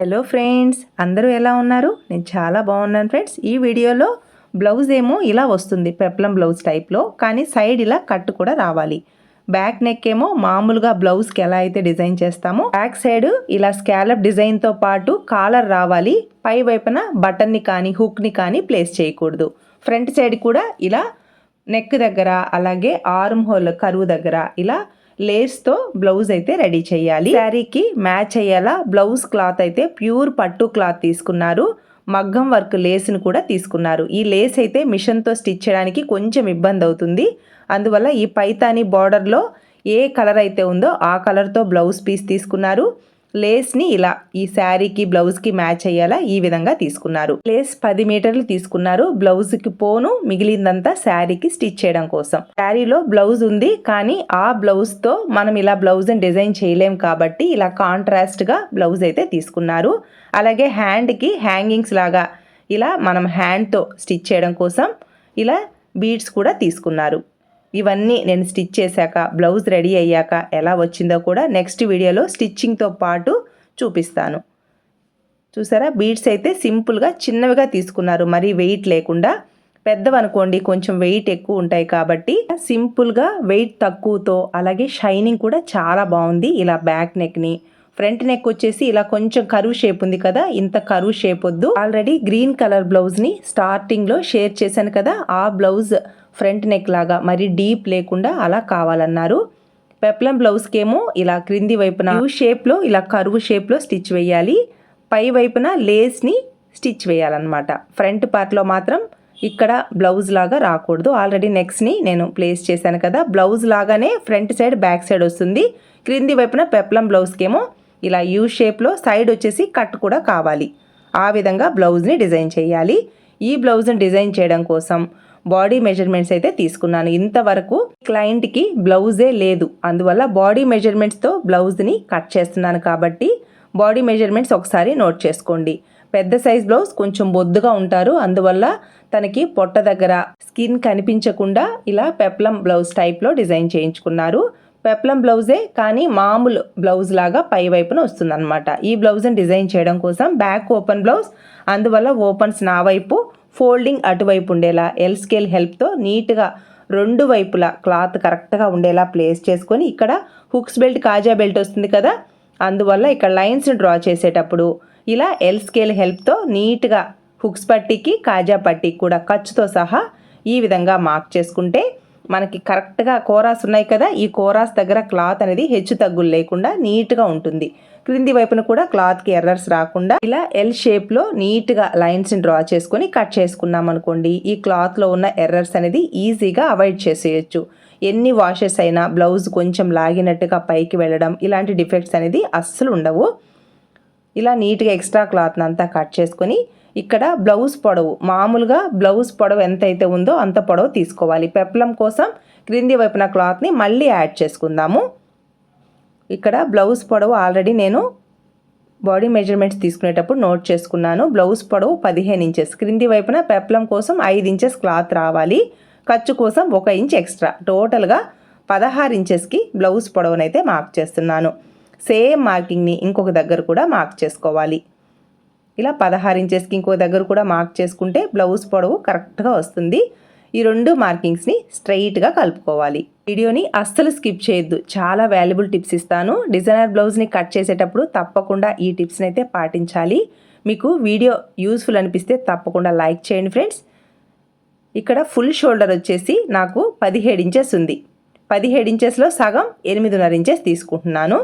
Hello friends అందరూ ఎలా ఉన్నారు? నేను చాలా బాగున్నాను ఫ్రెండ్స్ ఈ వీడియోలో బ్లౌజ్ ఏమో ఇలా వస్తుంది పెప్లం బ్లౌజ్ టైప్లో కానీ సైడ్ ఇలా కట్ కూడా రావాలి. బ్యాక్ నెక్ ఏమో మామూలుగా బ్లౌజ్కి ఎలా అయితే డిజైన్ చేస్తామో బ్యాక్ సైడ్ ఇలా స్కాలప్ డిజైన్తో పాటు కాలర్ రావాలి. పై వైపున బటన్ని కానీ హుక్ని కానీ ప్లేస్ చేయకూడదు. ఫ్రంట్ సైడ్ కూడా ఇలా నెక్ దగ్గర అలాగే ఆర్మ్ హోల్ కరువు దగ్గర ఇలా లేస్తో బ్లౌజ్ అయితే రెడీ చేయాలి. శారీకి మ్యాచ్ అయ్యేలా బ్లౌజ్ క్లాత్ అయితే ప్యూర్ పట్టు క్లాత్ తీసుకున్నారు. మగ్గం వర్క్ లేస్ని కూడా తీసుకున్నారు. ఈ లేస్ అయితే మిషన్తో స్టిచ్ చేయడానికి కొంచెం ఇబ్బంది అవుతుంది. అందువల్ల ఈ పైతాని బార్డర్లో ఏ కలర్ అయితే ఉందో ఆ కలర్తో బ్లౌజ్ పీస్ తీసుకున్నారు. లేస్ని ఇలా ఈ శారీకి బ్లౌజ్కి మ్యాచ్ అయ్యేలా ఈ విధంగా తీసుకున్నారు. లేస్ పది మీటర్లు తీసుకున్నారు. బ్లౌజ్కి పోను మిగిలిందంతా శారీకి స్టిచ్ చేయడం కోసం. శారీలో బ్లౌజ్ ఉంది కానీ ఆ బ్లౌజ్తో మనం ఇలా బ్లౌజ్ డిజైన్ చేయలేం కాబట్టి ఇలా కాంట్రాస్ట్గా బ్లౌజ్ అయితే తీసుకున్నారు. అలాగే హ్యాండ్కి హ్యాంగింగ్స్ లాగా ఇలా మనం హ్యాండ్తో స్టిచ్ చేయడం కోసం ఇలా బీడ్స్ కూడా తీసుకున్నారు. ఇవన్నీ నేను స్టిచ్ చేశాక బ్లౌజ్ రెడీ అయ్యాక ఎలా వచ్చిందో కూడా నెక్స్ట్ వీడియోలో స్టిచ్చింగ్తో పాటు చూపిస్తాను. చూసారా? బీడ్స్ అయితే సింపుల్గా చిన్నవిగా తీసుకున్నారు. మరీ వెయిట్ లేకుండా. పెద్దవనుకోండి కొంచెం వెయిట్ ఎక్కువ ఉంటాయి కాబట్టి సింపుల్గా వెయిట్ తక్కువతో అలాగే షైనింగ్ కూడా చాలా బాగుంది. ఇలా బ్యాక్ నెక్ని ఫ్రంట్ నెక్ వచ్చేసి ఇలా కొంచెం కరువు షేప్ ఉంది కదా ఇంత కరువు షేప్ వద్దు. ఆల్రెడీ గ్రీన్ కలర్ బ్లౌజ్ని స్టార్టింగ్లో షేర్ చేశాను కదా ఆ బ్లౌజ్ ఫ్రంట్ నెక్ లాగా మరి డీప్ లేకుండా అలా కావాలన్నారు. పెప్లం బ్లౌజ్కేమో ఇలా క్రింది వైపున యూ షేప్లో ఇలా కరువు షేప్లో స్టిచ్ వేయాలి. పై వైపున లేస్ని స్టిచ్ వేయాలన్నమాట. ఫ్రంట్ పార్ట్లో మాత్రం ఇక్కడ బ్లౌజ్ లాగా రాకూడదు. ఆల్రెడీ నెక్స్ట్ని నేను ప్లేస్ చేశాను కదా బ్లౌజ్ లాగానే ఫ్రంట్ సైడ్ బ్యాక్ సైడ్ వస్తుంది. క్రింది వైపున పెప్లం బ్లౌజ్కేమో ఇలా యూ షేప్లో సైడ్ వచ్చేసి కట్ కూడా కావాలి. ఆ విధంగా బ్లౌజ్ని డిజైన్ చేయాలి. ఈ బ్లౌజ్ని డిజైన్ చేయడం కోసం బాడీ మెజర్మెంట్స్ అయితే తీసుకున్నాను. ఇంతవరకు క్లయింట్కి బ్లౌజే లేదు. అందువల్ల బాడీ మెజర్మెంట్స్తో బ్లౌజ్ని కట్ చేస్తున్నాను కాబట్టి బాడీ మెజర్మెంట్స్ ఒకసారి నోట్ చేసుకోండి. పెద్ద సైజ్ బ్లౌజ్ కొంచెం బొద్దుగా ఉంటారు. అందువల్ల తనకి పొట్ట దగ్గర స్కిన్ కనిపించకుండా ఇలా పెప్లం బ్లౌజ్ టైప్లో డిజైన్ చేయించుకున్నారు. పెప్లం బ్లౌజే కానీ మామూలు బ్లౌజ్ లాగా పై వైపున వస్తుందన్నమాట. ఈ బ్లౌజ్ని డిజైన్ చేయడం కోసం బ్యాక్ ఓపెన్ బ్లౌజ్ అందువల్ల ఓపెన్స్ నా వైపు ఫోల్డింగ్ అటువైపు ఉండేలా ఎల్ స్కేల్ హెల్ప్తో నీట్గా రెండు వైపులా క్లాత్ కరెక్ట్గా ఉండేలా ప్లేస్ చేసుకొని ఇక్కడ హుక్స్ బెల్ట్ కాజా బెల్ట్ వస్తుంది కదా అందువల్ల ఇక్కడ లైన్స్ని డ్రా చేసేటప్పుడు ఇలా ఎల్ స్కేల్ హెల్ప్తో నీట్గా హుక్స్ పట్టీకి కాజా పట్టీకి కూడా ఖర్చుతో సహా ఈ విధంగా మార్క్ చేసుకుంటే మనకి కరెక్ట్గా కోరాస్ ఉన్నాయి కదా ఈ కోరాస్ దగ్గర క్లాత్ అనేది హెచ్చు తగ్గులు లేకుండా నీట్గా ఉంటుంది. క్రింది వైపున కూడా క్లాత్కి ఎర్రర్స్ రాకుండా ఇలా ఎల్ షేప్లో నీట్గా లైన్స్ని డ్రా చేసుకొని కట్ చేసుకున్నాం అనుకోండి ఈ క్లాత్లో ఉన్న ఎర్రర్స్ అనేది ఈజీగా అవాయిడ్ చేసేయచ్చు. ఎన్ని వాషెస్ అయినా బ్లౌజ్ కొంచెం లాగినట్టుగా పైకి వెళ్ళడం ఇలాంటి డిఫెక్ట్స్ అనేది అస్సలు ఉండవు. ఇలా నీట్గా ఎక్స్ట్రా క్లాత్ని అంతా కట్ చేసుకొని ఇక్కడ బ్లౌజ్ పొడవు. మామూలుగా బ్లౌజ్ పొడవు ఎంత అయితే ఉందో అంత పొడవు తీసుకోవాలి. పెప్లం కోసం క్రింది వైపున క్లాత్ని మళ్ళీ యాడ్ చేసుకుందాము. ఇక్కడ బ్లౌజ్ పొడవు ఆల్రెడీ నేను బాడీ మెజర్మెంట్స్ తీసుకునేటప్పుడు నోట్ చేసుకున్నాను. బ్లౌజ్ పొడవు పదిహేను ఇంచెస్. క్రింది వైపున పెప్లం కోసం ఐదు ఇంచెస్ క్లాత్ రావాలి. ఖర్చు కోసం ఒక ఇంచ్ ఎక్స్ట్రా. టోటల్గా పదహారు ఇంచెస్కి బ్లౌజ్ పొడవునైతే మార్క్ చేస్తున్నాను. సేమ్ మార్కింగ్ని ఇంకొక దగ్గర కూడా మార్క్ చేసుకోవాలి. ఇలా పదహారు ఇంచెస్కి ఇంకో దగ్గర కూడా మార్క్ చేసుకుంటే బ్లౌజ్ పొడవు కరెక్ట్గా వస్తుంది. ఈ రెండు మార్కింగ్స్ని స్ట్రైట్గా కలుపుకోవాలి. వీడియోని అస్సలు స్కిప్ చేయొద్దు. చాలా వాల్యుబుల్ టిప్స్ ఇస్తాను. డిజైనర్ బ్లౌజ్ని కట్ చేసేటప్పుడు తప్పకుండా ఈ టిప్స్ని అయితే పాటించాలి. మీకు వీడియో యూస్ఫుల్ అనిపిస్తే తప్పకుండా లైక్ చేయండి ఫ్రెండ్స్ ఇక్కడ ఫుల్ షోల్డర్ వచ్చేసి నాకు పదిహేడు ఇంచెస్ ఉంది. పదిహేడు ఇంచెస్లో సగం ఎనిమిదిన్నర ఇంచెస్ తీసుకుంటున్నాను.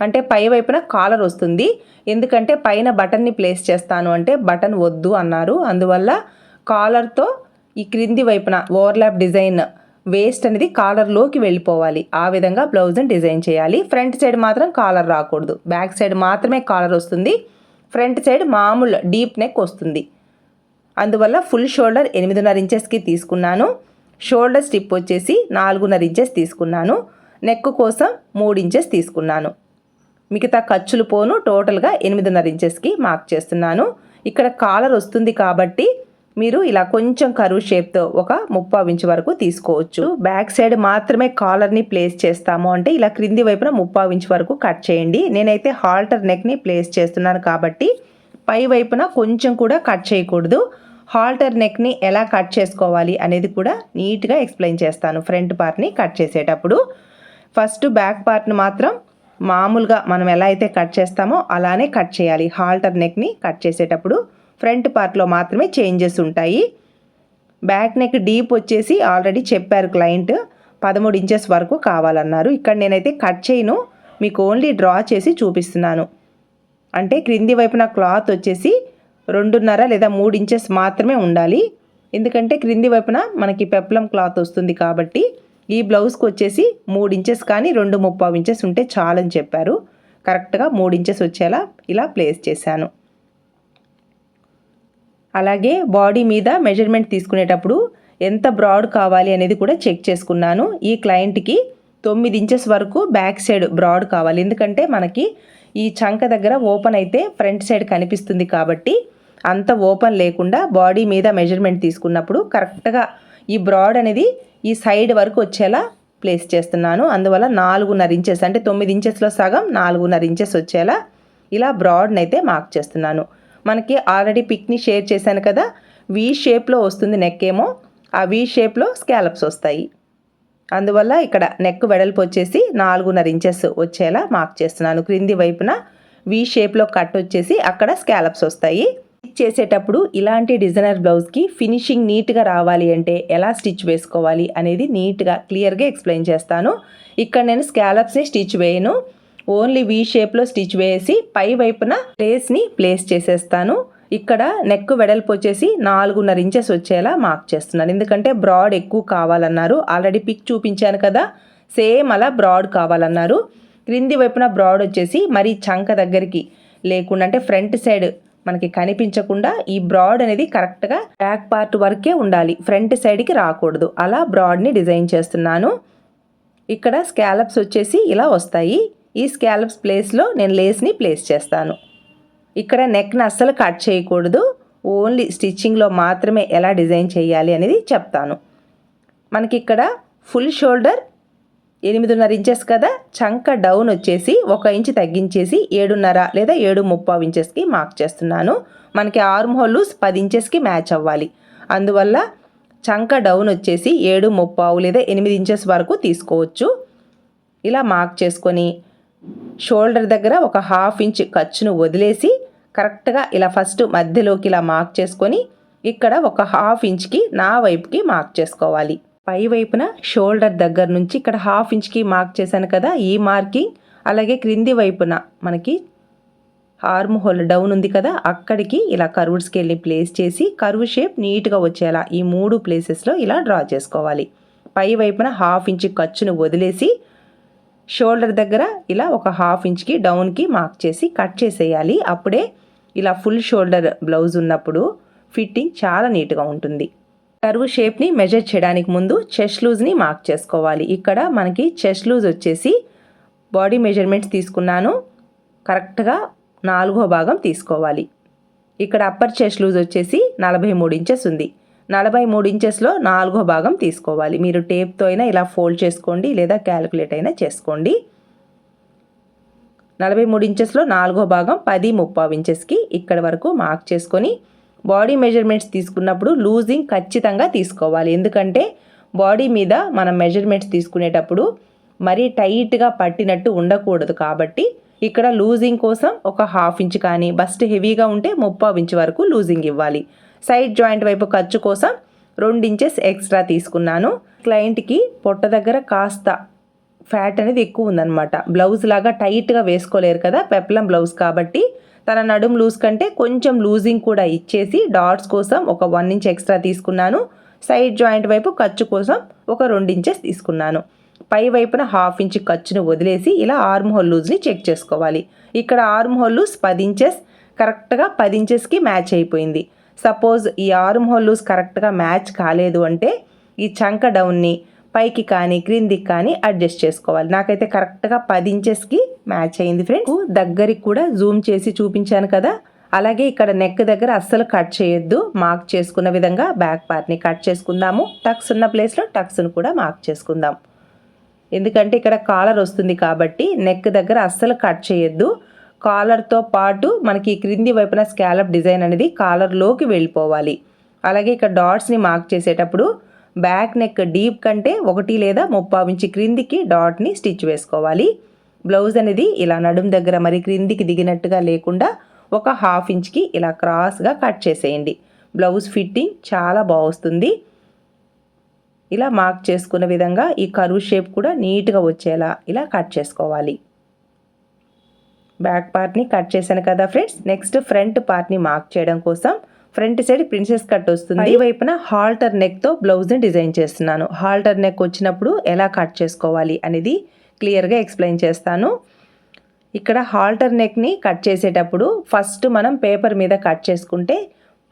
అంటే పై వైపున కాలర్ వస్తుంది. ఎందుకంటే పైన బటన్ని ప్లేస్ చేస్తాను అంటే బటన్ వద్దు అన్నారు. అందువల్ల కాలర్తో ఈ క్రింది వైపున ఓవర్లాప్ డిజైన్ వేస్ట్ అనేది కాలర్లోకి వెళ్ళిపోవాలి. ఆ విధంగా బ్లౌజ్ని డిజైన్ చేయాలి. ఫ్రంట్ సైడ్ మాత్రం కాలర్ రాకూడదు. బ్యాక్ సైడ్ మాత్రమే కాలర్ వస్తుంది. ఫ్రంట్ సైడ్ మామూలు డీప్ నెక్ వస్తుంది. అందువల్ల ఫుల్ షోల్డర్ ఎనిమిదిన్నర ఇంచెస్కి తీసుకున్నాను. షోల్డర్ స్టిప్ వచ్చేసి నాలుగున్నర ఇంచెస్ తీసుకున్నాను. నెక్ కోసం మూడు ఇంచెస్ తీసుకున్నాను. మిగతా ఖర్చులు పోను. టోటల్గా ఎనిమిదిన్నర ఇంచెస్కి మార్క్ చేస్తున్నాను. ఇక్కడ కాలర్ వస్తుంది కాబట్టి మీరు ఇలా కొంచెం కరువు షేప్తో ఒక ముప్పావు ఇంచు వరకు తీసుకోవచ్చు. బ్యాక్ సైడ్ మాత్రమే కాలర్ని ప్లేస్ చేస్తాము అంటే ఇలా క్రింది వైపున ముప్పావు ఇంచు వరకు కట్ చేయండి. నేనైతే హాల్టర్ నెక్ని ప్లేస్ చేస్తున్నాను కాబట్టి పై వైపున కొంచెం కూడా కట్ చేయకూడదు. హాల్టర్ నెక్ని ఎలా కట్ చేసుకోవాలి అనేది కూడా నీట్గా ఎక్స్ప్లెయిన్ చేస్తాను. ఫ్రంట్ పార్ట్ని కట్ చేసేటప్పుడు. ఫస్ట్ బ్యాక్ పార్ట్ని మాత్రం మామూలుగా మనం ఎలా అయితే కట్ చేస్తామో అలానే కట్ చేయాలి. హాల్టర్ నెక్ని కట్ చేసేటప్పుడు ఫ్రంట్ పార్ట్లో మాత్రమే చేంజెస్ ఉంటాయి. బ్యాక్ నెక్ డీప్ వచ్చేసి ఆల్రెడీ చెప్పారు క్లయింట్ పదమూడు ఇంచెస్ వరకు కావాలన్నారు. ఇక్కడ నేనైతే కట్ చేయను మీకు ఓన్లీ డ్రా చేసి చూపిస్తున్నాను. అంటే క్రింది వైపున క్లాత్ వచ్చేసి రెండున్నర లేదా మూడు ఇంచెస్ మాత్రమే ఉండాలి. ఎందుకంటే క్రింది వైపున మనకి పెప్లం క్లాత్ వస్తుంది కాబట్టి ఈ బ్లౌజ్కి వచ్చేసి మూడు ఇంచెస్ కానీ రెండు ముప్పావు ఇంచెస్ ఉంటే చాలని చెప్పారు. కరెక్ట్గా మూడు ఇంచెస్ వచ్చేలా ఇలా ప్లేస్ చేశాను. అలాగే బాడీ మీద మెజర్మెంట్ తీసుకునేటప్పుడు ఎంత బ్రాడ్ కావాలి అనేది కూడా చెక్ చేసుకున్నాను. ఈ క్లయింట్కి తొమ్మిది ఇంచెస్ వరకు బ్యాక్ సైడ్ బ్రాడ్ కావాలి. ఎందుకంటే మనకి ఈ చంక దగ్గర ఓపెన్ అయితే ఫ్రంట్ సైడ్ కనిపిస్తుంది కాబట్టి అంత ఓపెన్ లేకుండా బాడీ మీద మెజర్మెంట్ తీసుకున్నప్పుడు కరెక్ట్గా ఈ బ్రాడ్ అనేది ఈ సైడ్ వరకు వచ్చేలా ప్లేస్ చేస్తున్నాను. అందువల్ల నాలుగున్నర ఇంచెస్ అంటే తొమ్మిది ఇంచెస్లో సగం నాలుగున్నర ఇంచెస్ వచ్చేలా ఇలా బ్రాడ్ని అయితే మార్క్ చేస్తున్నాను. మనకి ఆల్రెడీ పిక్ని షేర్ చేశాను కదా వీ షేప్లో వస్తుంది నెక్ ఏమో ఆ వీ షేప్లో స్కాలప్స్ వస్తాయి. అందువల్ల ఇక్కడ నెక్ వెడల్పు వచ్చేసి నాలుగున్నర ఇంచెస్ వచ్చేలా మార్క్ చేస్తున్నాను. క్రింది వైపున వీ షేప్లో కట్ వచ్చేసి అక్కడ స్కాలప్స్ వస్తాయి. చేసేటప్పుడు ఇలాంటి డిజైనర్ బ్లౌజ్కి ఫినిషింగ్ నీట్గా రావాలి అంటే ఎలా స్టిచ్ వేసుకోవాలి అనేది నీట్గా క్లియర్గా ఎక్స్ప్లెయిన్ చేస్తాను. ఇక్కడ నేను స్కాలప్స్ని స్టిచ్ వేయను. ఓన్లీ వీ షేప్లో స్టిచ్ వేసి పై వైపున ప్లేస్ని ప్లేస్ చేసేస్తాను. ఇక్కడ నెక్ వెడల్పు వచ్చేసి నాలుగున్నర ఇంచెస్ వచ్చేలా మార్క్ చేస్తున్నాను. ఎందుకంటే బ్రాడ్ ఎక్కువ కావాలన్నారు. ఆల్రెడీ పిక్ చూపించాను కదా. సేమ్ అలా బ్రాడ్ కావాలన్నారు. క్రింది వైపున బ్రాడ్ వచ్చేసి మరి చంక దగ్గరికి లేకుండా అంటే ఫ్రంట్ సైడ్ మనకి కనిపించకుండా ఈ బ్రాడ్ అనేది కరెక్ట్గా బ్యాక్ పార్ట్ వరకే ఉండాలి. ఫ్రంట్ సైడ్కి రాకూడదు. అలా బ్రాడ్ని డిజైన్ చేస్తున్నాను. ఇక్కడ స్కాలప్స్ వచ్చేసి ఇలా వస్తాయి. ఈ స్కాలప్స్ ప్లేస్లో నేను లేస్ని ప్లేస్ చేస్తాను. ఇక్కడ నెక్ని అస్సలు కట్ చేయకూడదు. ఓన్లీ స్టిచ్చింగ్లో మాత్రమే ఎలా డిజైన్ చేయాలి అనేది చెప్తాను. మనకి ఇక్కడ ఫుల్ షోల్డర్ ఎనిమిదిన్నర ఇంచెస్ కదా చంక డౌన్ వచ్చేసి ఒక ఇంచ్ తగ్గించేసి ఏడున్నర లేదా ఏడు ముప్పావు ఇంచెస్కి మార్క్ చేస్తున్నాను. మనకి ఆర్మ్ హోల్ పది ఇంచెస్కి మ్యాచ్ అవ్వాలి. అందువల్ల చంక డౌన్ వచ్చేసి ఏడు ముప్పావు లేదా ఎనిమిది ఇంచెస్ వరకు తీసుకోవచ్చు. ఇలా మార్క్ చేసుకొని షోల్డర్ దగ్గర ఒక హాఫ్ ఇంచ్ ఖర్చును వదిలేసి కరెక్ట్గా ఇలా ఫస్ట్ మధ్యలోకి ఇలా మార్క్ చేసుకొని ఇక్కడ ఒక హాఫ్ ఇంచ్కి నా వైపుకి మార్క్ చేసుకోవాలి. పై వైపున షోల్డర్ దగ్గర నుంచి ఇక్కడ హాఫ్ ఇంచ్కి మార్క్ చేశాను కదా ఈ మార్కింగ్. అలాగే క్రింది వైపున మనకి ఆర్మ్ హోల్ డౌన్ ఉంది కదా అక్కడికి ఇలా కర్వ్డ్ స్కేల్ని ప్లేస్ చేసి కర్వ్ షేప్ నీట్గా వచ్చేలా ఈ మూడు ప్లేసెస్లో ఇలా డ్రా చేసుకోవాలి. పై వైపున హాఫ్ ఇంచ్ ఖర్చును వదిలేసి షోల్డర్ దగ్గర ఇలా ఒక హాఫ్ ఇంచ్కి డౌన్కి మార్క్ చేసి కట్ చేసేయాలి. అప్పుడే ఇలా ఫుల్ షోల్డర్ బ్లౌజ్ ఉన్నప్పుడు ఫిట్టింగ్ చాలా నీట్గా ఉంటుంది. కర్వ్ షేప్ని మెజర్ చేయడానికి ముందు చెస్ట్ లూజ్ని మార్క్ చేసుకోవాలి. ఇక్కడ మనకి చెస్ట్ లూజ్ వచ్చేసి బాడీ మెజర్మెంట్స్ తీసుకున్నాను. కరెక్ట్గా నాలుగో భాగం తీసుకోవాలి. ఇక్కడ అప్పర్ చెస్ట్ లూజ్ వచ్చేసి నలభై మూడు ఇంచెస్ ఉంది. నలభై మూడు ఇంచెస్లో నాలుగో భాగం తీసుకోవాలి. మీరు టేప్తో అయినా ఇలా ఫోల్డ్ చేసుకోండి లేదా క్యాలిక్యులేట్ అయినా చేసుకోండి. నలభై మూడు ఇంచెస్లో నాలుగో భాగం పది ముప్పావు ఇంచెస్కి ఇక్కడ వరకు మార్క్ చేసుకొని బాడీ మెజర్మెంట్స్ తీసుకున్నప్పుడు లూజింగ్ ఖచ్చితంగా తీసుకోవాలి. ఎందుకంటే బాడీ మీద మనం మెజర్మెంట్స్ తీసుకునేటప్పుడు మరీ టైట్గా పట్టినట్టు ఉండకూడదు కాబట్టి ఇక్కడ లూజింగ్ కోసం ఒక హాఫ్ ఇంచ్ కానీ బస్ట్ హెవీగా ఉంటే ముప్పావు ఇంచ్ వరకు లూజింగ్ ఇవ్వాలి. సైడ్ జాయింట్ వైపు ఖర్చు కోసం రెండు ఇంచెస్ ఎక్స్ట్రా తీసుకున్నాను. క్లయింట్కి పొట్ట దగ్గర కాస్త ఫ్యాట్ అనేది ఎక్కువ ఉందన్నమాట. బ్లౌజ్ లాగా టైట్గా వేసుకోలేరు కదా పెప్లం బ్లౌజ్ కాబట్టి తన నడుం లూజ్ కంటే కొంచెం లూజింగ్ కూడా ఇచ్చేసి డాట్స్ కోసం ఒక వన్ ఇంచ్ ఎక్స్ట్రా తీసుకున్నాను. సైడ్ జాయింట్ వైపు ఖర్చు కోసం ఒక రెండు ఇంచెస్ తీసుకున్నాను. పై వైపున హాఫ్ ఇంచ్ ఖర్చును వదిలేసి ఇలా ఆర్మ్ హోల్ లూజ్ని చెక్ చేసుకోవాలి. ఇక్కడ ఆర్మ్ హోల్ లూజ్ పది ఇంచెస్ కరెక్ట్గా పది ఇంచెస్కి మ్యాచ్ అయిపోయింది. సపోజ్ ఈ ఆర్మ్ హోల్ లూజ్ కరెక్ట్గా మ్యాచ్ కాలేదు అంటే ఈ చంక డౌన్ని పైకి కానీ క్రిందికి కానీ అడ్జస్ట్ చేసుకోవాలి. నాకైతే కరెక్ట్గా పది ఇంచెస్కి మ్యాచ్ అయింది ఫ్రెండ్స్. దగ్గరికి కూడా జూమ్ చేసి చూపించాను కదా. అలాగే ఇక్కడ నెక్ దగ్గర అస్సలు కట్ చేయొద్దు. మార్క్ చేసుకున్న విధంగా బ్యాక్ పార్ట్ని కట్ చేసుకుందాము. టక్స్ ఉన్న ప్లేస్లో టక్స్ను కూడా మార్క్ చేసుకుందాం. ఎందుకంటే ఇక్కడ కాలర్ వస్తుంది కాబట్టి నెక్ దగ్గర అస్సలు కట్ చేయొద్దు. కాలర్తో పాటు మనకి క్రింది వైపున స్కాలప్ డిజైన్ అనేది కాలర్లోకి వెళ్ళిపోవాలి. అలాగే ఇక్కడ డాట్స్ని మార్క్ చేసేటప్పుడు బ్యాక్ నెక్ డీప్ కంటే ఒకటి లేదా ముప్పావు ఇంచి క్రిందికి డాట్ని స్టిచ్ వేసుకోవాలి. బ్లౌజ్ అనేది ఇలా నడుం దగ్గర మరి క్రిందికి దిగినట్టుగా లేకుండా ఒక హాఫ్ ఇంచ్కి ఇలా క్రాస్గా కట్ చేసేయండి. బ్లౌజ్ ఫిట్టింగ్ చాలా బాగుస్తుంది ఇలా మార్క్ చేసుకున్న విధంగా ఈ కరువు షేప్ కూడా నీట్గా వచ్చేలా ఇలా కట్ చేసుకోవాలి. బ్యాక్ పార్ట్ని కట్ చేశాను కదా ఫ్రెండ్స్. నెక్స్ట్ ఫ్రంట్ పార్ట్ని మార్క్ చేయడం కోసం ఫ్రంట్ సైడ్ ప్రిన్సెస్ కట్ వస్తుంది. ఈ వైపున హాల్టర్ నెక్తో బ్లౌజ్ని డిజైన్ చేస్తున్నాను. హాల్టర్ నెక్ వచ్చినప్పుడు ఎలా కట్ చేసుకోవాలి అనేది క్లియర్గా ఎక్స్ప్లెయిన్ చేస్తాను. ఇక్కడ హాల్టర్ నెక్ని కట్ చేసేటప్పుడు ఫస్ట్ మనం పేపర్ మీద కట్ చేసుకుంటే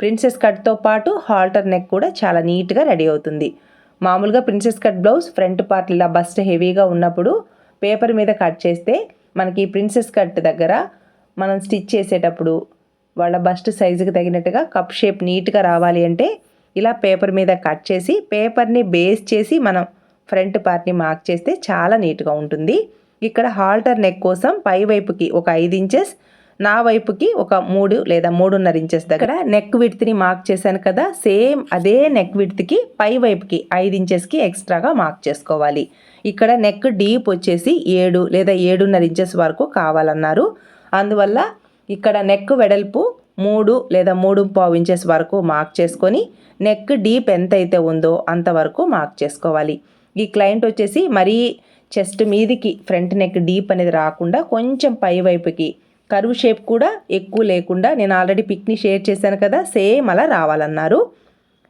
ప్రిన్సెస్ కట్తో పాటు హాల్టర్ నెక్ కూడా చాలా నీట్గా రెడీ అవుతుంది. మామూలుగా princess cut blouse front part ఇలా బస్ట్ హెవీగా ఉన్నప్పుడు పేపర్ మీద కట్ చేస్తే మనకి ప్రిన్సెస్ కట్ దగ్గర మనం స్టిచ్ చేసేటప్పుడు వాళ్ళ బస్ట్ సైజుకి తగినట్టుగా కప్ షేప్ నీట్గా రావాలి అంటే ఇలా పేపర్ మీద కట్ చేసి పేపర్ని బేస్ చేసి మనం ఫ్రంట్ పార్ట్ని మార్క్ చేస్తే చాలా నీట్గా ఉంటుంది. ఇక్కడ హాల్టర్ నెక్ కోసం పై వైపుకి ఒక ఐదు ఇంచెస్ నా వైపుకి ఒక మూడు లేదా మూడున్నర ఇంచెస్ దగ్గర నెక్ విడ్త్ని మార్క్ చేశాను కదా సేమ్ అదే నెక్ విడ్త్కి పై వైపుకి ఐదు ఇంచెస్కి ఎక్స్ట్రాగా మార్క్ చేసుకోవాలి. ఇక్కడ నెక్ డీప్ వచ్చేసి ఏడు లేదా ఏడున్నర ఇంచెస్ వరకు కావాలన్నారు. అందువల్ల ఇక్కడ నెక్ వెడల్పు మూడు లేదా మూడు పావు ఇంచెస్ వరకు మార్క్ చేసుకొని నెక్ డీప్ ఎంత అయితే ఉందో అంతవరకు మార్క్ చేసుకోవాలి. ఈ క్లయింట్ వచ్చేసి మరీ చెస్ట్ మీదికి ఫ్రంట్ నెక్ డీప్ అనేది రాకుండా కొంచెం పై వైపుకి కరువు షేప్ కూడా ఎక్కువ లేకుండా నేను ఆల్రెడీ పిక్ని షేర్ చేశాను కదా సేమ్ అలా రావాలన్నారు.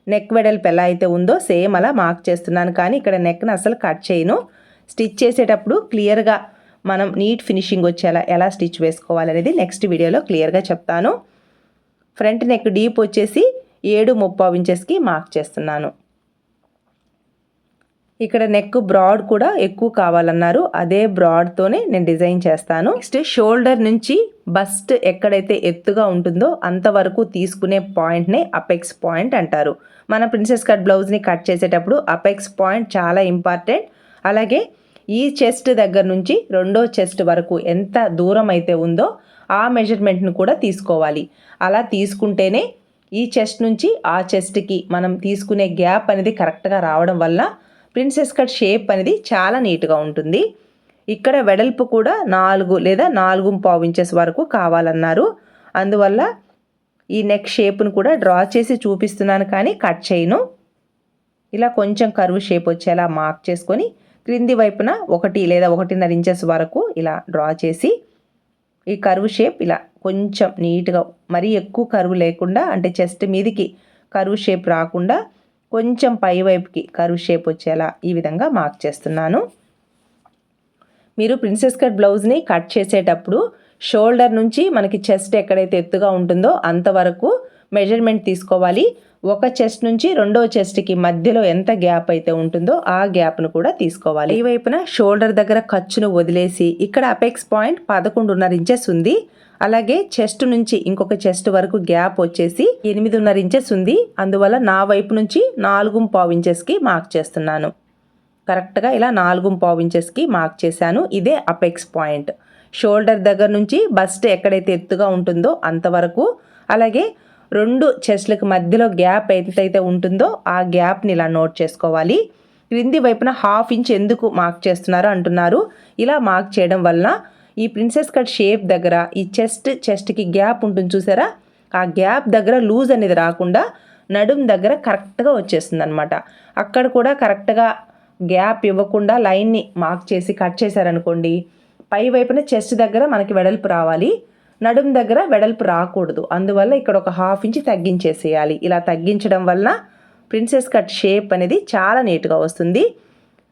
నెక్ వెడల్పు ఎలా అయితే ఉందో సేమ్ అలా మార్క్ చేస్తున్నాను. కానీ ఇక్కడ నెక్ని అసలు కట్ చేయను. స్టిచ్ చేసేటప్పుడు క్లియర్గా మనం నీట్ ఫినిషింగ్ వచ్చేలా ఎలా స్టిచ్ వేసుకోవాలనేది నెక్స్ట్ వీడియోలో క్లియర్గా చెప్తాను. ఫ్రంట్ నెక్ డీప్ వచ్చేసి ఏడు ముప్పావు ఇంచెస్కి మార్క్ చేస్తున్నాను. ఇక్కడ నెక్ బ్రాడ్ కూడా ఎక్కువ కావాలన్నారు. అదే బ్రాడ్తోనే నేను డిజైన్ చేస్తాను. నెక్స్ట్ షోల్డర్ నుంచి బస్ట్ ఎక్కడైతే ఎత్తుగా ఉంటుందో అంతవరకు తీసుకునే పాయింట్నే అపెక్స్ పాయింట్ అంటారు. మన ప్రిన్సెస్ కట్ బ్లౌజ్ని కట్ చేసేటప్పుడు అపెక్స్ పాయింట్ చాలా ఇంపార్టెంట్ అలాగే ఈ చెస్ట్ దగ్గర నుంచి రెండో చెస్ట్ వరకు ఎంత దూరం అయితే ఉందో ఆ మెజర్మెంట్ను కూడా తీసుకోవాలి. అలా తీసుకుంటేనే ఈ చెస్ట్ నుంచి ఆ చెస్ట్కి మనం తీసుకునే గ్యాప్ అనేది కరెక్ట్గా రావడం వల్ల ప్రిన్సెస్ కట్ షేప్ అనేది చాలా నీట్గా ఉంటుంది. ఇక్కడ వెడల్పు కూడా నాలుగు లేదా నాలుగు పావు ఇంచెస్ వరకు కావాలన్నారు. అందువల్ల ఈ నెక్ షేప్ను కూడా డ్రా చేసి చూపిస్తున్నాను కానీ కట్ చేయను. ఇలా కొంచెం కరువు షేప్ వచ్చేలా మార్క్ చేసుకొని క్రింది వైపున ఒకటి లేదా ఒకటిన్నర ఇంచెస్ వరకు ఇలా డ్రా చేసి ఈ కరువు షేప్ ఇలా కొంచెం నీట్గా మరీ ఎక్కువ కరువు లేకుండా అంటే చెస్ట్ మీదికి కరువు షేప్ రాకుండా కొంచెం పై వైపుకి కరువు షేప్ వచ్చేలా ఈ విధంగా మార్క్ చేస్తున్నాను. మీరు ప్రిన్సెస్ కట్ బ్లౌజ్ని కట్ చేసేటప్పుడు షోల్డర్ నుంచి మనకి చెస్ట్ ఎక్కడైతే ఎత్తుగా ఉంటుందో అంతవరకు మెజర్మెంట్ తీసుకోవాలి. ఒక చెస్ట్ నుంచి రెండో చెస్ట్కి మధ్యలో ఎంత గ్యాప్ అయితే ఉంటుందో ఆ గ్యాప్ను కూడా తీసుకోవాలి. ఈ వైపున షోల్డర్ దగ్గర ఖర్చును వదిలేసి ఇక్కడ అపెక్స్ పాయింట్ పదకొండున్నర ఇంచెస్ ఉంది. అలాగే చెస్ట్ నుంచి ఇంకొక చెస్ట్ వరకు గ్యాప్ వచ్చేసి ఎనిమిదిన్నర ఇంచెస్ ఉంది. అందువల్ల నా వైపు నుంచి నాలుగు పావు ఇంచెస్కి మార్క్ చేస్తున్నాను. కరెక్ట్గా ఇలా నాలుగు పావు ఇంచెస్కి మార్క్ చేశాను. ఇదే అపెక్స్ పాయింట్. షోల్డర్ దగ్గర నుంచి బస్ట్ ఎక్కడైతే ఎత్తుగా ఉంటుందో అంతవరకు. అలాగే రెండు చెస్ట్లకు మధ్యలో గ్యాప్ ఎంతైతే ఉంటుందో ఆ గ్యాప్ని ఇలా నోట్ చేసుకోవాలి. క్రింది వైపున హాఫ్ ఇంచ్ ఎందుకు మార్క్ చేస్తున్నారు అంటున్నారు. ఇలా మార్క్ చేయడం వలన ఈ ప్రిన్సెస్ కట్ షేప్ దగ్గర ఈ చెస్ట్ చెస్ట్కి గ్యాప్ ఉంటుంది చూసారా? ఆ గ్యాప్ దగ్గర లూజ్ అనేది రాకుండా నడుం దగ్గర కరెక్ట్గా వచ్చేస్తుంది అనమాట అక్కడ కూడా కరెక్ట్గా గ్యాప్ ఇవ్వకుండా లైన్ని మార్క్ చేసి కట్ చేశారనుకోండి పై వైపున చెస్ట్ దగ్గర మనకి వెడల్పు రావాలి. నడుం దగ్గర వెడల్పు రాకూడదు. అందువల్ల ఇక్కడ ఒక హాఫ్ ఇంచ్ తగ్గించేసేయాలి. ఇలా తగ్గించడం వల్ల ప్రిన్సెస్ కట్ షేప్ అనేది చాలా నీట్గా వస్తుంది.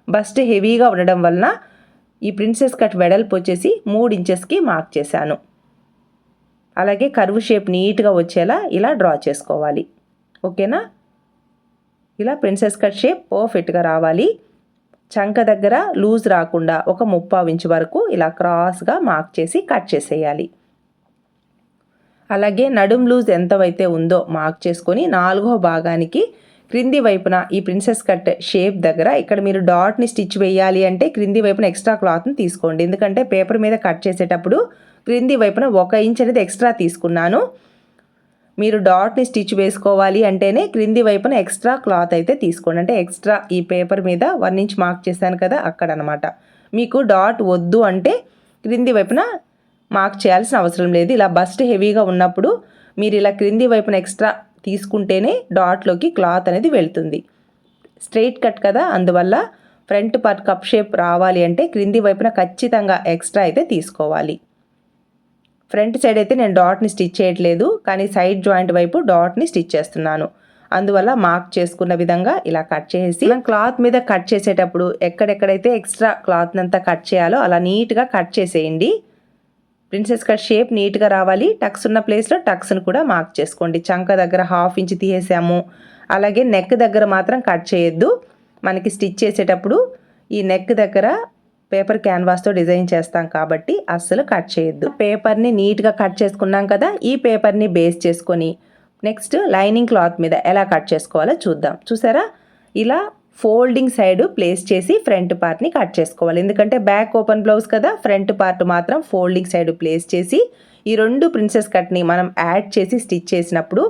బస్ట్ హెవీగా ఉండడం వలన ఈ ప్రిన్సెస్ కట్ వెడల్పు వచ్చేసి మూడు ఇంచెస్కి మార్క్ చేశాను. అలాగే కర్వ్ షేప్ నీట్గా వచ్చేలా ఇలా డ్రా చేసుకోవాలి. ఓకేనా ఇలా ప్రిన్సెస్ కట్ షేప్ పర్ఫెక్ట్గా రావాలి. చంక దగ్గర లూజ్ రాకుండా ఒక ముప్పావు ఇంచు వరకు ఇలా క్రాస్గా మార్క్ చేసి కట్ చేసేయాలి. అలాగే నడుం లూజ్ ఎంతవైతే ఉందో మార్క్ చేసుకొని నాలుగో భాగానికి క్రింది వైపున ఈ ప్రిన్సెస్ కట్ షేప్ దగ్గర ఇక్కడ మీరు డాట్ని స్టిచ్ వేయాలి అంటే క్రింది వైపున ఎక్స్ట్రా క్లాత్ని తీసుకోండి. ఎందుకంటే పేపర్ మీద కట్ చేసేటప్పుడు క్రింది వైపున ఒక ఇంచ్ అనేది ఎక్స్ట్రా తీసుకున్నాను. మీరు డాట్ని స్టిచ్ వేసుకోవాలి అంటేనే క్రింది వైపున ఎక్స్ట్రా క్లాత్ అయితే తీసుకోండి. అంటే ఎక్స్ట్రా ఈ పేపర్ మీద వన్ ఇంచ్ మార్క్ చేశాను కదా అక్కడ అనమాట మీకు డాట్ వద్దు అంటే క్రింది వైపున మార్క్ చేయాల్సిన అవసరం లేదు. ఇలా బస్ట్ హెవీగా ఉన్నప్పుడు మీరు ఇలా క్రింది వైపున ఎక్స్ట్రా తీసుకుంటేనే డాట్లోకి క్లాత్ అనేది వెళ్తుంది. స్ట్రైట్ కట్ కదా అందువల్ల ఫ్రంట్ పార్ట్ కప్ షేప్ రావాలి అంటే క్రింది వైపున ఖచ్చితంగా ఎక్స్ట్రా అయితే తీసుకోవాలి. ఫ్రంట్ సైడ్ అయితే నేను డాట్ని స్టిచ్ చేయట్లేదు కానీ సైడ్ జాయింట్ వైపు డాట్ని స్టిచ్ చేస్తున్నాను. అందువల్ల మార్క్ చేసుకున్న విధంగా ఇలా కట్ చేసి మనం క్లాత్ మీద కట్ చేసేటప్పుడు ఎక్కడెక్కడైతే ఎక్స్ట్రా క్లాత్ అంతా కట్ చేయాలో అలా నీట్గా కట్ చేసేయండి. ప్రిన్సెస్ కట్ షేప్ నీట్గా రావాలి. టక్స్ ఉన్న ప్లేస్లో టక్స్ను కూడా మార్క్ చేసుకోండి. చంక దగ్గర హాఫ్ ఇంచ్ తీసేసాము. అలాగే నెక్ దగ్గర మాత్రం కట్ చేయొద్దు. మనకి స్టిచ్ చేసేటప్పుడు ఈ నెక్ దగ్గర పేపర్ క్యాన్వాస్తో డిజైన్ చేస్తాం కాబట్టి అస్సలు కట్ చేయొద్దు. పేపర్ని నీట్గా కట్ చేసుకున్నాం కదా ఈ పేపర్ని బేస్ చేసుకొని నెక్స్ట్ లైనింగ్ క్లాత్ మీద ఎలా కట్ చేసుకోవాలో చూద్దాం. చూసారా? ఇలా ఫోల్డింగ్ సైడ్ ప్లేస్ చేసి ఫ్రంట్ పార్ట్ని కట్ చేసుకోవాలి. ఎందుకంటే బ్యాక్ ఓపెన్ బ్లౌజ్ కదా ఫ్రంట్ పార్ట్ మాత్రం ఫోల్డింగ్ సైడ్ ప్లేస్ చేసి ఈ రెండు ప్రిన్సెస్ కట్ని మనం యాడ్ చేసి స్టిచ్ చేసినప్పుడు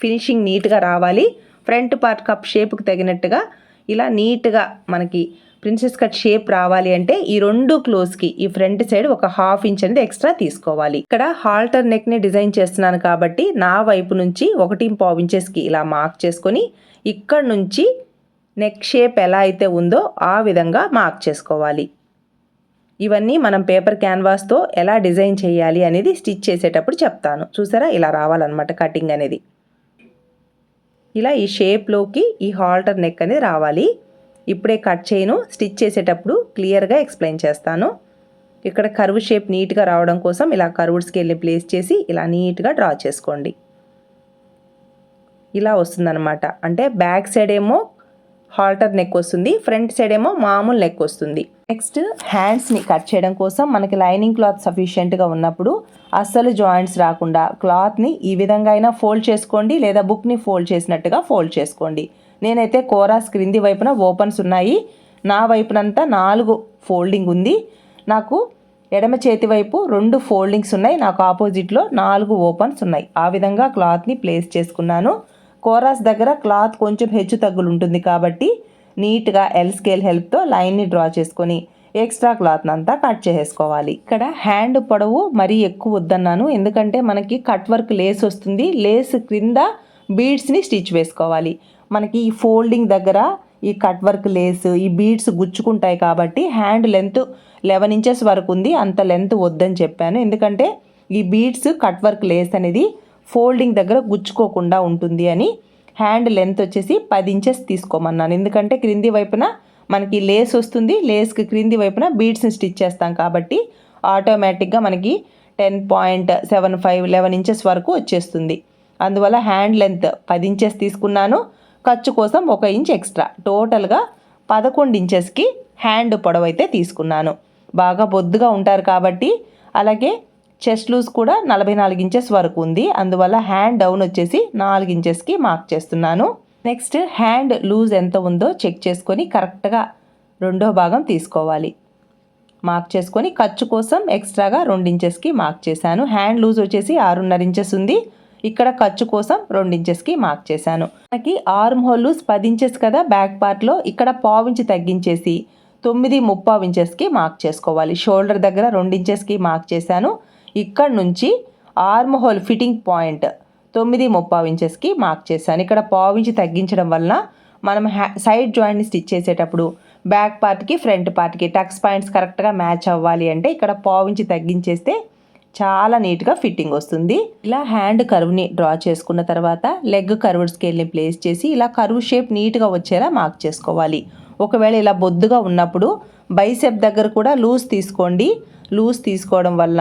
ఫినిషింగ్ నీట్గా రావాలి. ఫ్రంట్ పార్ట్ కప్ షేప్కి తగినట్టుగా ఇలా నీట్గా మనకి ప్రిన్సెస్ కట్ షేప్ రావాలి అంటే ఈ రెండు క్లోజ్కి ఈ ఫ్రంట్ సైడ్ ఒక హాఫ్ ఇంచ్ అనేది ఎక్స్ట్రా తీసుకోవాలి. ఇక్కడ హాల్టర్ నెక్ని డిజైన్ చేస్తున్నాను కాబట్టి నా వైపు నుంచి ఒకటి పావు ఇంచెస్కి ఇలా మార్క్ చేసుకొని ఇక్కడ నుంచి నెక్ షేప్ ఎలా అయితే ఉందో ఆ విధంగా మార్క్ చేసుకోవాలి. ఇవన్నీ మనం పేపర్ క్యాన్వాస్తో ఎలా డిజైన్ చేయాలి అనేది స్టిచ్ చేసేటప్పుడు చెప్తాను. చూసారా? ఇలా రావాలన్నమాట కటింగ్ అనేది. ఇలా ఈ షేప్లోకి ఈ హాల్టర్ నెక్ అనేది రావాలి. ఇప్పుడే కట్ చేయను స్టిచ్ చేసేటప్పుడు క్లియర్గా ఎక్స్ప్లెయిన్ చేస్తాను. ఇక్కడ కర్వ్ షేప్ నీట్గా రావడం కోసం ఇలా కర్వ్డ్ స్కేల్ని ప్లేస్ చేసి ఇలా నీట్గా డ్రా చేసుకోండి. ఇలా వస్తుందన్నమాట. అంటే బ్యాక్ సైడ్ ఏమో హాల్టర్ నెక్ వస్తుంది. ఫ్రంట్ సైడ్ ఏమో మామూలు నెక్ వస్తుంది. నెక్స్ట్ హ్యాండ్స్ని కట్ చేయడం కోసం మనకి లైనింగ్ క్లాత్ సఫిషియెంట్గా ఉన్నప్పుడు అస్సలు జాయింట్స్ రాకుండా క్లాత్ని ఈ విధంగా అయినా ఫోల్డ్ చేసుకోండి లేదా బుక్ని ఫోల్డ్ చేసినట్టుగా ఫోల్డ్ చేసుకోండి. నేనైతే కోరాస్ క్రింది వైపున ఓపెన్స్ ఉన్నాయి. నా వైపునంతా నాలుగు ఫోల్డింగ్ ఉంది. నాకు ఎడమ చేతి వైపు రెండు ఫోల్డింగ్స్ ఉన్నాయి. నాకు ఆపోజిట్లో నాలుగు ఓపెన్స్ ఉన్నాయి. ఆ విధంగా క్లాత్ని ప్లేస్ చేసుకున్నాను. కోరాస్ దగ్గర క్లాత్ కొంచెం హెచ్చు తగ్గులు ఉంటుంది కాబట్టి నీట్గా ఎల్ స్కేల్ హెల్ప్తో లైన్ని డ్రా చేసుకొని ఎక్స్ట్రా క్లాత్ అంతా కట్ చేసేసుకోవాలి. ఇక్కడ హ్యాండ్ పొడవు మరీ ఎక్కువ వద్దన్నాను. ఎందుకంటే మనకి కట్ వర్క్ లేస్ వస్తుంది. లేస్ క్రింద బీడ్స్ని స్టిచ్ వేసుకోవాలి. మనకి ఈ ఫోల్డింగ్ దగ్గర ఈ కట్ వర్క్ లేస్ ఈ బీడ్స్ గుచ్చుకుంటాయి కాబట్టి హ్యాండ్ లెంత్ లెవెన్ ఇంచెస్ వరకు ఉంది. అంత లెంత్ వద్దని చెప్పాను. ఎందుకంటే ఈ బీడ్స్ కట్ వర్క్ లేస్ అనేది ఫోల్డింగ్ దగ్గర గుచ్చుకోకుండా ఉంటుంది అని హ్యాండ్ లెంత్ వచ్చేసి పది ఇంచెస్ తీసుకోమన్నాను. ఎందుకంటే క్రింది వైపున మనకి లేస్ వస్తుంది లేస్కి క్రింది వైపున బీడ్స్ని స్టిచ్ చేస్తాం కాబట్టి ఆటోమేటిక్గా మనకి ten point seven five eleven inches వరకు వచ్చేస్తుంది. అందువల్ల హ్యాండ్ లెంత్ పది ఇంచెస్ తీసుకున్నాను. ఖర్చు కోసం ఒక ఇంచ్ ఎక్స్ట్రా. టోటల్గా పదకొండు ఇంచెస్కి హ్యాండ్ పొడవైతే తీసుకున్నాను. బాగా బొద్దుగా ఉంటారు కాబట్టి అలాగే చెస్ట్ లూజ్ కూడా నలభై నాలుగు ఇంచెస్ వరకు ఉంది. అందువల్ల హ్యాండ్ డౌన్ వచ్చేసి నాలుగు ఇంచెస్కి మార్క్ చేస్తున్నాను. నెక్స్ట్ హ్యాండ్ లూజ్ ఎంత ఉందో చెక్ చేసుకొని కరెక్ట్గా రెండో భాగం తీసుకోవాలి. మార్క్ చేసుకొని ఖర్చు కోసం ఎక్స్ట్రాగా రెండు ఇంచెస్కి మార్క్ చేశాను. హ్యాండ్ లూజ్ వచ్చేసి ఆరున్నర ఇంచెస్ ఉంది. ఇక్కడ ఖర్చు కోసం రెండు ఇంచెస్కి మార్క్ చేశాను. మనకి ఆర్మ్ హోల్ లూజ్ పది ఇంచెస్ కదా బ్యాక్ పార్ట్లో ఇక్కడ పావు తగ్గించేసి తొమ్మిది ముప్పావు ఇంచెస్కి మార్క్ చేసుకోవాలి. షోల్డర్ దగ్గర రెండు ఇంచెస్కి మార్క్ చేశాను. ఇక్కడ నుంచి ఆర్మ్ హోల్ ఫిట్టింగ్ పాయింట్ తొమ్మిది ముప్పావు ఇంచెస్కి మార్క్ చేశాను. ఇక్కడ పావు ఇంచి తగ్గించడం వలన మనం హ్యా సైడ్ జాయింట్ని స్టిచ్ చేసేటప్పుడు బ్యాక్ పార్ట్కి ఫ్రంట్ పార్ట్కి టక్స్ పాయింట్స్ కరెక్ట్గా మ్యాచ్ అవ్వాలి అంటే ఇక్కడ పావు ఇంచి తగ్గించేస్తే చాలా నీట్గా ఫిట్టింగ్ వస్తుంది. ఇలా హ్యాండ్ కర్వ్ని డ్రా చేసుకున్న తర్వాత లెగ్ కర్వ్డ్ స్కేల్ని ప్లేస్ చేసి ఇలా కర్వ్ షేప్ నీట్గా వచ్చేలా మార్క్ చేసుకోవాలి. ఒకవేళ ఇలా బొద్దుగా ఉన్నప్పుడు బైసెప్ దగ్గర కూడా లూజ్ తీసుకోండి. లూజ్ తీసుకోవడం వల్ల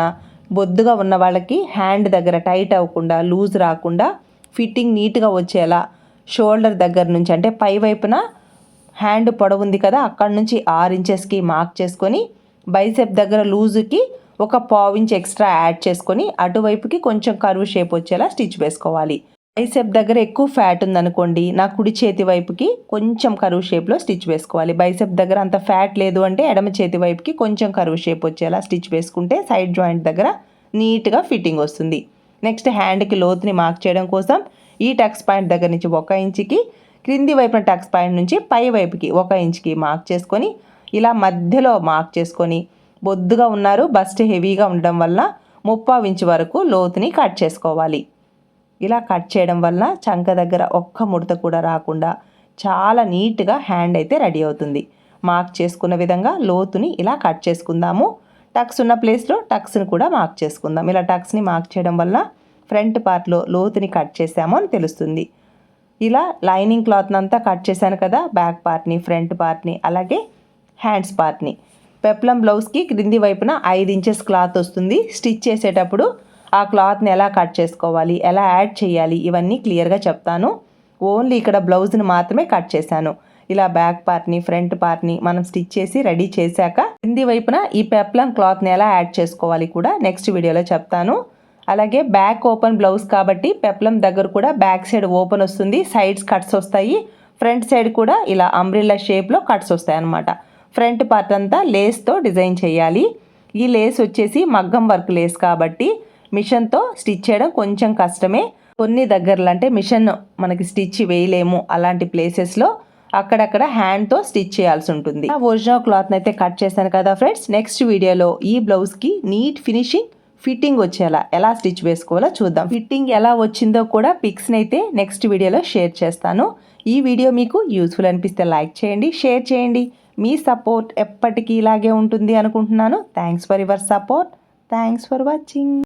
బొద్దుగా ఉన్న వాళ్ళకి హ్యాండ్ దగ్గర టైట్ అవ్వకుండా లూజ్ రాకుండా ఫిట్టింగ్ నీట్గా వచ్చేలా షోల్డర్ దగ్గర నుంచి అంటే పై వైపున హ్యాండ్ పొడవుంది కదా అక్కడ నుంచి ఆరు ఇంచెస్కి మార్క్ చేసుకొని బైసెప్ దగ్గర లూజుకి ఒక పావు ఇంచ్ ఎక్స్ట్రా యాడ్ చేసుకొని అటువైపుకి కొంచెం కరువు షేప్ వచ్చేలా స్టిచ్ వేసుకోవాలి. బైసెప్ దగ్గర ఎక్కువ ఫ్యాట్ ఉందనుకోండి నా కుడి చేతి వైపుకి కొంచెం కరువు షేప్లో స్టిచ్ వేసుకోవాలి. బైసెప్ దగ్గర అంత ఫ్యాట్ లేదు అంటే ఎడమ చేతి వైపుకి కొంచెం కరువు షేప్ వచ్చేలా స్టిచ్ వేసుకుంటే సైడ్ జాయింట్ దగ్గర నీట్గా ఫిట్టింగ్ వస్తుంది. నెక్స్ట్ హ్యాండ్కి లోతుని మార్క్ చేయడం కోసం ఈ టక్స్ పాయింట్ దగ్గర నుంచి ఒక ఇంచుకి క్రింది వైపున టక్స్ పాయింట్ నుంచి పై వైపుకి ఒక ఇంచుకి మార్క్ చేసుకొని ఇలా మధ్యలో మార్క్ చేసుకొని బొద్దుగా ఉన్నారు బస్ట్ హెవీగా ఉండడం వల్ల ముప్పావు ఇంచు వరకు లోతుని కట్ చేసుకోవాలి. ఇలా కట్ చేయడం వల్ల చంక దగ్గర ఒక్క ముడత కూడా రాకుండా చాలా నీట్గా హ్యాండ్ అయితే రెడీ అవుతుంది. మార్క్ చేసుకున్న విధంగా లోతుని ఇలా కట్ చేసుకుందాము. టక్స్ ఉన్న ప్లేస్లో టక్స్ని కూడా మార్క్ చేసుకుందాం. ఇలా టక్స్ని మార్క్ చేయడం వల్ల ఫ్రంట్ పార్ట్లో లోతుని కట్ చేసాము అని తెలుస్తుంది. ఇలా లైనింగ్ క్లాత్ని అంతా కట్ చేశాను కదా బ్యాక్ పార్ట్ని ఫ్రంట్ పార్ట్ని అలాగే హ్యాండ్స్ పార్ట్ని. పెప్లం బ్లౌజ్కి క్రింది వైపున ఐదు ఇంచెస్ క్లాత్ వస్తుంది. స్టిచ్ చేసేటప్పుడు ఆ క్లాత్ని ఎలా కట్ చేసుకోవాలి ఎలా యాడ్ చేయాలి ఇవన్నీ క్లియర్గా చెప్తాను. ఓన్లీ ఇక్కడ బ్లౌజ్ని మాత్రమే కట్ చేశాను. ఇలా బ్యాక్ పార్ట్ని ఫ్రంట్ పార్ట్ని మనం స్టిచ్ చేసి రెడీ చేశాక కింది వైపున ఈ పెప్లం క్లాత్ని ఎలా యాడ్ చేసుకోవాలి కూడా నెక్స్ట్ వీడియోలో చెప్తాను. అలాగే బ్యాక్ ఓపెన్ బ్లౌజ్ కాబట్టి పెప్లం దగ్గర కూడా బ్యాక్ సైడ్ ఓపెన్ వస్తుంది సైడ్స్ కట్స్ వస్తాయి ఫ్రంట్ సైడ్ కూడా ఇలా అంబ్రిల్లా షేప్లో కట్స్ వస్తాయి అన్నమాట. ఫ్రంట్ పార్ట్ అంతా లేస్తో డిజైన్ చేయాలి. ఈ లేస్ వచ్చేసి మగ్గం వర్క్ లేస్ కాబట్టి మిషన్తో స్టిచ్ చేయడం కొంచెం కష్టమే. కొన్ని దగ్గరలో అంటే మిషన్ మనకి స్టిచ్ వేయలేము అలాంటి ప్లేసెస్లో అక్కడక్కడ హ్యాండ్తో స్టిచ్ చేయాల్సి ఉంటుంది. ఒరిజినల్ క్లాత్ని అయితే కట్ చేశాను కదా ఫ్రెండ్స్. నెక్స్ట్ వీడియోలో ఈ బ్లౌజ్కి నీట్ ఫినిషింగ్ ఫిట్టింగ్ వచ్చేలా ఎలా స్టిచ్ వేసుకోవాలో చూద్దాం. ఫిట్టింగ్ ఎలా వచ్చిందో కూడా పిక్స్ని అయితే నెక్స్ట్ వీడియోలో షేర్ చేస్తాను. ఈ వీడియో మీకు యూస్ఫుల్ అనిపిస్తే లైక్ చేయండి షేర్ చేయండి. మీ సపోర్ట్ ఎప్పటికీ ఇలాగే ఉంటుంది అనుకుంటున్నాను. Thanks for your support. Thanks for watching.